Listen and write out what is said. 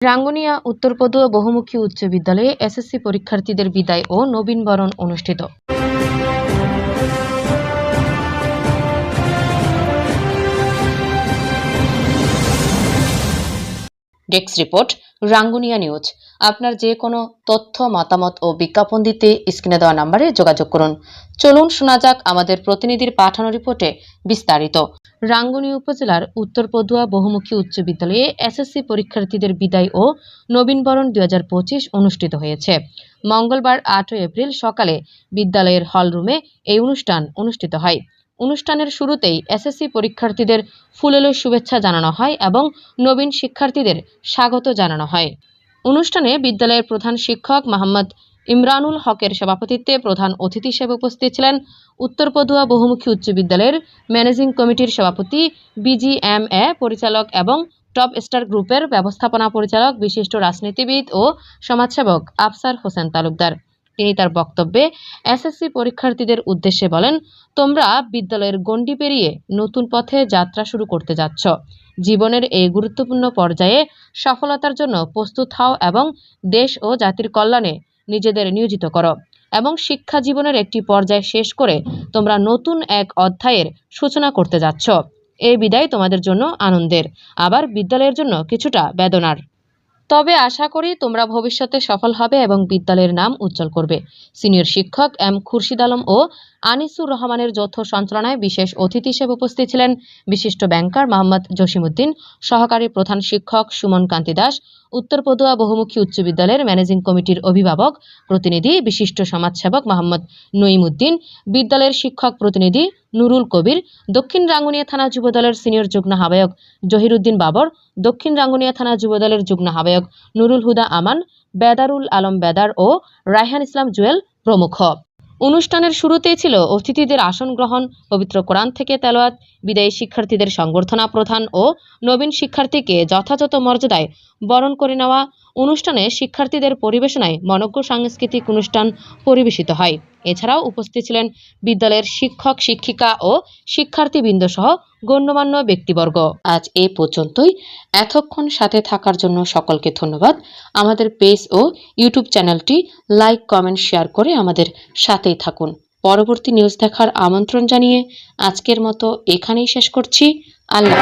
রাঙ্গুনিয়া উত্তরপদুয়া বহুমুখী উচ্চ বিদ্যালয়ে এসএসসি পরীক্ষার্থীদের বিদায় ও নবীনবরণ অনুষ্ঠিত। Desk report, Rangunia news. আপনার যে কোনো তথ্য, মতামত ও বিজ্ঞাপন দিতে স্ক্রিনে দেওয়া নাম্বারে যোগাযোগ করুন। চলুন শোনা যাক আমাদের প্রতিনিধির পাঠানো রিপোর্টে বিস্তারিত। রাঙ্গুনিয়া উপজেলার উত্তর পদুয়া বহুমুখী উচ্চ বিদ্যালয়ে এসএসসি পরীক্ষার্থীদের বিদায় ও নবীনবরণ দুই হাজার পঁচিশ অনুষ্ঠিত হয়েছে। মঙ্গলবার আটই এপ্রিল সকালে বিদ্যালয়ের হলরুমে এই অনুষ্ঠান অনুষ্ঠিত হয়। অনুষ্ঠানের শুরুতেই এসএসসি পরীক্ষার্থীদের ফুলেলো শুভেচ্ছা জানানো হয় এবং নবীন শিক্ষার্থীদের স্বাগত জানানো হয়। অনুষ্ঠানে বিদ্যালয়ের প্রধান শিক্ষক মোহাম্মদ ইমরানুল হকের সভাপতিত্বে প্রধান অতিথি হিসেবে উপস্থিত ছিলেন উত্তর পদুয়া বহুমুখী উচ্চ বিদ্যালয়ের ম্যানেজিং কমিটির সভাপতি, বিজিএমএ পরিচালক এবং টপ স্টার গ্রুপের ব্যবস্থাপনা পরিচালক, বিশিষ্ট রাজনীতিবিদ ও সমাজসেবক আফসার হোসেন তালুকদার। তিনি তার বক্তব্যে এসএসসি পরীক্ষার্থীদের উদ্দেশ্যে বলেন, তোমরা বিদ্যালয়ের গণ্ডি পেরিয়ে নতুন পথে যাত্রা শুরু করতে যাচ্ছ। জীবনের এই গুরুত্বপূর্ণ পর্যায়ে সফলতার জন্য প্রস্তুত হও এবং দেশ ও জাতির কল্যাণে নিজেদের নিয়োজিত করো। এবং শিক্ষা জীবনের একটি পর্যায় শেষ করে তোমরা নতুন এক অধ্যায়ের সূচনা করতে যাচ্ছ। এই বিদায় তোমাদের জন্য আনন্দের। আবার বিদ্যালয়ের জন্য কিছুটা বেদনার। তবে আশা করি তোমরা ভবিষ্যতে সফল হবে এবং বিদ্যালয়ের নাম উজ্জ্বল করবে। সিনিয়র শিক্ষক এম খুরশিদ আলম ও আনিসুর রহমানের যৌথ সঞ্চালনায় বিশেষ অতিথি হিসেবে উপস্থিত ছিলেন বিশিষ্ট ব্যাংকার মোহাম্মদ জসিমউদ্দিন, সহকারী প্রধান শিক্ষক সুমন কান্তি দাস, উত্তর পদুয়া বহুমুখী উচ্চ বিদ্যালয়ের ম্যানেজিং কমিটির অভিভাবক প্রতিনিধি বিশিষ্ট সমাজসেবক মোহাম্মদ নঈমুদ্দিন, বিদ্যালয়ের শিক্ষক প্রতিনিধি নুরুল কবির, দক্ষিণ রাঙ্গুনিয়া থানা যুবদলের সিনিয়র যুগ্ম আহ্বায়ক জহিরুদ্দিন বাবর, দক্ষিণ রাঙ্গুনিয়া থানা যুবদলের যুগ্ম আহ্বায়ক নুরুল হুদা আমান, বেদারুল আলম বেদার ও রায়হান ইসলাম জুয়েল প্রমুখ। অনুষ্ঠানের শুরুতেই ছিল অতিথিদের আসন গ্রহণ, পবিত্র কোরআন থেকে তেলোয়াত বিদায়ী শিক্ষার্থীদের সংবর্ধনা প্রধান ও নবীন শিক্ষার্থীকে যথাযথ মর্যাদায় বরণ করে নেওয়া। অনুষ্ঠানে শিক্ষার্থীদের পরিবেশনায় মনজ্ঞ সাংস্কৃতিক অনুষ্ঠান পরিবেশিত হয়। এছাড়াও উপস্থিত ছিলেন বিদ্যালয়ের শিক্ষক, শিক্ষিকা ও শিক্ষার্থীবৃন্দ সহ গণ্যমান্য ব্যক্তিবর্গ। আজ এ পর্যন্তই। এতক্ষণ সাথে থাকার জন্য সকলকে ধন্যবাদ। আমাদের পেজ ও ইউটিউব চ্যানেলটি লাইক, কমেন্ট, শেয়ার করে আমাদের সাথেই থাকুন। পরবর্তী নিউজ দেখার আমন্ত্রণ জানিয়ে আজকের মতো এখানেই শেষ করছি। আল্লাহ